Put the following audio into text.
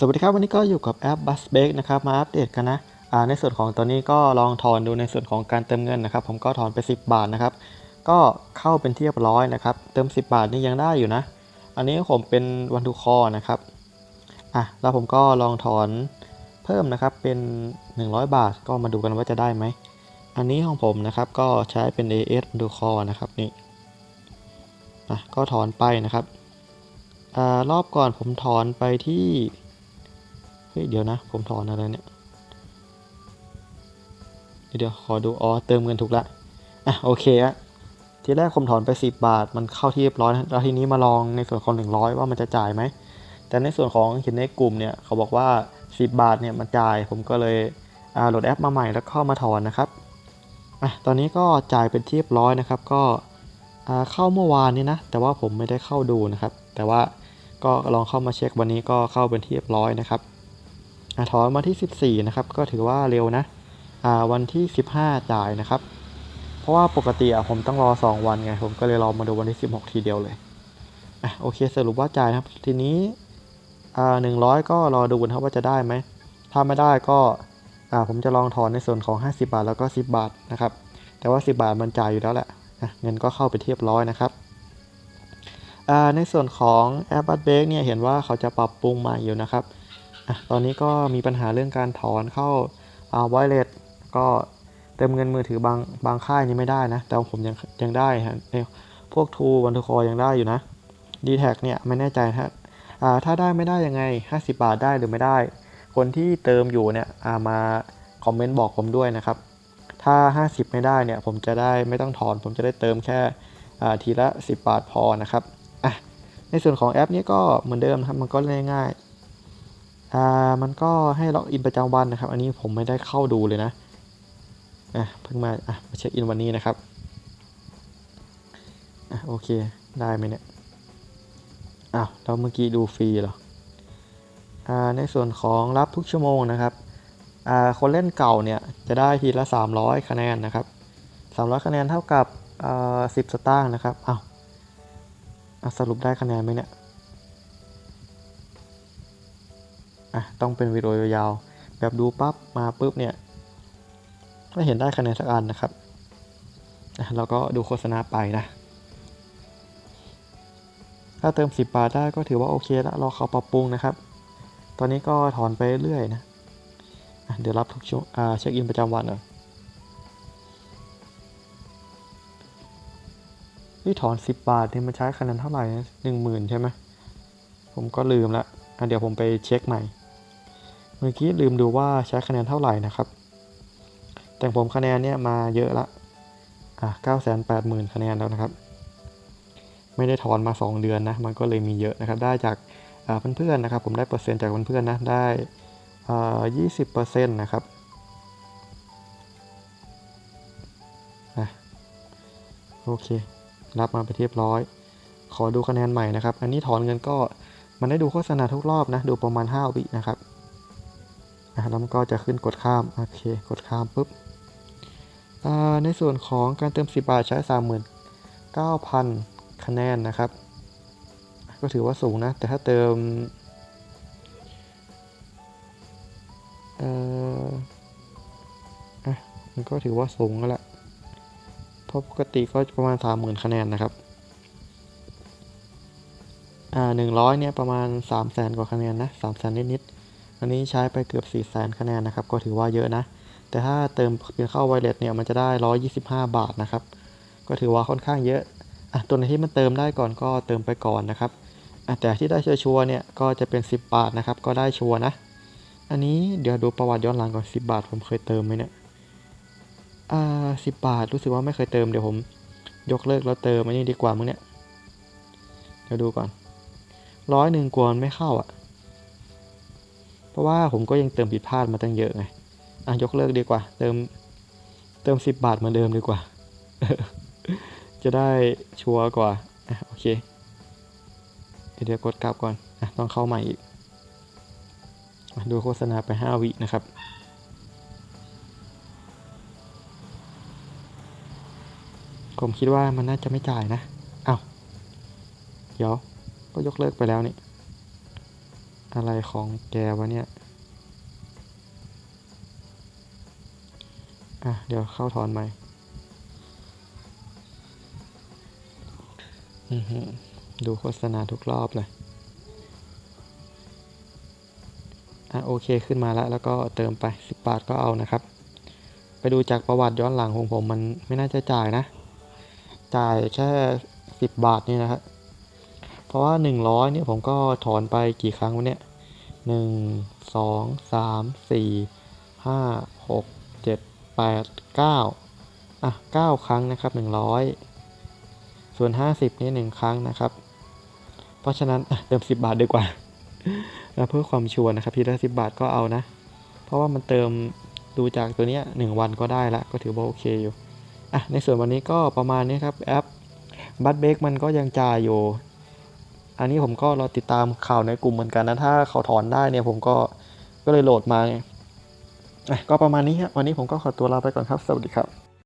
สวัสดีครับวันนี้ก็อยู่กับแอป b u s b a k นะครับมาอัปเดตกันนะในส่วนของตัวนี้ก็ลองถอนดูในส่วนของการเติมเงินนะครับ ผมก็ถอนไป 10 บาทนะครับ ก็เข้าเป็นที่เรียบร้อยนะครับ เติม 10 บาทนี่ยังได้อยู่นะ อันนี้ผมเป็นวันทูคอนะครับอะแล้วผมก็ลองถอนเพิ่มนะครับเป็น 100 บาทก็มาดูกันว่าจะได้ไหมอันนี้ของผมนะครับก็ใช้เป็น AS วันทูคอนะครับนี่อะก็ถอนไปนะครับอ่ารอบก่อนผมถอนไปที่ ฮ้ยเดี๋ยวนะ ผมถอนอะไรเนี่ย เดี๋ยวขอดูอ๋อเติมเงินถูกละอะโอเคอะทีแรกผมถอนไป 10 บาท มันเข้าที่เรียบร้อยแล้วทีนี้มาลองในส่วนของ 100 ว่ามันจะจ่ายไหม แต่ในส่วนของเห็นในกลุ่มเนี่ยเขาบอกว่า 10 บาทเนี่ยมันจ่าย ผมก็เลยโหลดแอปมาใหม่แล้วเข้ามาถอนนะครับอะตอนนี้ก็จ่ายเป็นที่เรียบร้อยนะครับ ก็เข้าเมื่อวานนี้นะ แต่ว่าผมไม่ได้เข้าดูนะครับ แต่ว่าก็ลองเข้ามาเช็ควันนี้ก็เข้าเป็นที่เรียบร้อยนะครับ ถอนมาที่ 14 นะครับ ก็ถือว่าเร็วนะอ่าวันที่ 15 จ่ายนะครับ เพราะว่าปกติอะผมต้องรอ 2 วันไง ผมก็เลยรอมาดูวันที่ 16 ทีเดียวเลยอะโอเคสรุปว่าจ่ายนะครับ ทีนี้อ่า100ก็รอดูนะครับว่าจะได้ไหม ถ้าไม่ได้ก็อ่าผมจะลองถอนในส่วนของ 50 บาทแล้วก็ 10 บาทนะครับ แต่ว่า 10 บาทมันจ่ายอยู่แล้วแหละะเงินก็เข้าไปเทียบร้อยนะครับอ่าในส่วนของแอปบัตเบกเนี่ยเห็นว่าเขาจะปรับปรุงใหม่อยู่นะครับ ตอนนี้ก็มีปัญหาเรื่องการถอนเข้าอ่าไวเลสก็เติมเงินมือถือบางบางค่ายนี่ไม่ได้นะ แต่ผมยังยังได้ฮะในพวกทูวันทูคอยังได้อยู่นะ d t แท็เนี่ยไม่แน่ใจฮะอ่าถ้าได้ไม่ได้ยังไง 50 บาทได้หรือไม่ได้ คนที่เติมอยู่เนี่ยอ่ามาคอมเมนต์บอกผมด้วยนะครับ ถ้า 50 ไม่ได้เนี่ยผมจะได้ไม่ต้องถอน ผมจะได้เติมแค่อ่าทีละ 10 บาทพอนะครับอะในส่วนของแอปนี้ก็เหมือนเดิมครับมันก็ง่ายๆ อ่ามันก็ให้ล็อกอินประจำวันนะครับ อันนี้ผมไม่ได้เข้าดูเลยนะอะเพิ่งมาอะมาเช็คอินวันนี้นะครับอะโอเคได้ไหมเนี่ยอ้าวแล้วเมื่อกี้ดูฟรีเหรออ่าในส่วนของรับทุกชั่วโมงนะครับอ่าคนเล่นเก่าเนี่ยจะได้ทีละ 300 คะแนนนะครับ 300 คะแนนเท่ากับอ่า10 สตางค์นะครับอ้าวสรุปได้คะแนนไหมเนี่ย อะต้องเป็นวิดีโอยาวๆแบบดูปั๊บมาปุ๊บเนี่ยก็เห็นได้คะแนนสักอันนะครับเราก็ดูโฆษณาไปนะ ถ้าเติม 10 บาทได้ก็ถือว่าโอเคแล้วรอเขาปรับปรุงนะครับ ตอนนี้ก็ถอนไปเรื่อยนะเดี๋ยวรับทุกช่วงเช็คอินประจำวันหน่อยที่ถอน 10 บาทเนี่ยมันใช้คะแนนเท่าไหร่นะหนึ่งหมื่นใช่ไหมผมก็ลืมละอะเดี๋ยวผมไปเช็คใหม่ เมื่อกี้ลืมดูว่าใช้คะแนนเท่าไหร่นะครับ แต่ผมคะแนนเนี่ยมาเยอะละอะ980,000คะแนนแล้วนะครับ ไม่ได้ถอนมา 2 เดือนนะ มันก็เลยมีเยอะนะครับ ได้จากอ่าเพื่อนๆนะครับ ผมได้เปอร์เซ็นต์จากเพื่อนๆนะ ได้ยี่สิบเปอ่า20%นนะครับอโอเค รับมาไปนที่เรียบร้อย ขอดูคะแนนใหม่นะครับ อันนี้ถอนเงินก็มันได้ดูโฆษณาทุกรอบนะ ดูประมาณ 5 วินะครับ อะแล้วมันก็จะขึ้นกดข้าม โอเค กดข้ามปุ๊บในส่วนของการเติม 10 บาทใช้ 39,000 คะแนนนะครับ ก็ถือว่าสูงนะ แต่ถ้าเติมเอ่ออะมันก็ถือว่าสูงแล้วแหละเพราะปกติก็ประมาณ 30,000 คะแนนนะครับอ่า100 เนี่ย ประมาณ 300,000 กว่าคะแนนนะ 300,000นิดๆ อันนี้ใช้ไปเกือบ 4 0 0 0 0 0คะแนนนะครับ ก็ถือว่าเยอะนะ แต่ถ้าเติมเป็นเข้าไวเลสเนี่ยมันจะได้ 125 บาทนะครับ ก็ถือว่าค่อนข้างเยอะอะตัวไหนที่มันเติมได้ก่อนก็เติมไปก่อนนะครับอะแต่ที่ได้ชัวร์เนี่ยก็จะเป็น 10 บาทนะครับ ก็ได้ชัวร์นะ อันนี้เดี๋ยวดูประวัติย้อนหลังก่อน 10 บาท ผมเคยเติมไหมเนี่ย อ่า10บาทรู้สึกว่าไม่เคยเติมเดี๋ยวผม ยกเลิกแล้วเติมอันนี้ดีกว่ามึงเนี่ย เดี๋ยวดูก่อน ร้อยหนึ่งกวนไม่เข้าอะ ราะว่าผมก็ยังเติมผิดพลาดมาตั้งเยอะไงอะยกเลิกดีกว่า เติมเติมสิบบาทเหมือนเดิมดีกว่า จะได้ชัวร์กว่าอะโอเค เดี๋ยวกดกลับก่อนอะต้องเข้าใหม่อีกดูโฆษณาไปห้าวินะครับผมคิดว่ามันน่าจะไม่จ่ายนะอ้าวเดี๋ยว ก็ยกเลิกไปแล้วนี่ อะไรของแกวะเนี่ย อะ เดี๋ยวเข้าถอนใหม่ ดูโฆษณาทุกรอบเลย อะ โอเคขึ้นมาแล้ว แล้วก็เติมไป 10 บาทก็เอานะครับ ไปดูจากประวัติย้อนหลังของผมมันไม่น่าจะจ่ายนะ จ่ายแค่ 10 บาทนี่นะครับเพราะว่า 100เนี่ยผมก็ถอนไปกี่ครั้งวะเนี่ย หนึ่งสองสามสี่ห้าหกเจ็ดแปดเก้าอะเก้าครั้งนะครับหนึ่งร้อยส่วนห้าสิบนี่หนึ่งครั้งนะครับ เพราะฉะนั้นเติมสิบบาทดีกว่าเพื่อความชัวร์นะครับทีละสิบบาทก็เอานะ เพราะว่ามันเติมดูจากตัวนี้หนึ่งวันก็ได้ละก็ถือว่าโอเคอยู่อะในส่วนวันนี้ก็ประมาณนี้ครับแอปบัตเบกมันก็ยังจ่ายอยู่ อันนี้ผมก็รอติดตามข่าวในกลุ่มเหมือนกันนะ ถ้าเขาถอนได้เนี่ยผมก็ก็เลยโหลดมาไงก็ประมาณนี้ฮะวันนี้ผมก็ขอตัวลาไปก่อนครับ สวัสดีครับ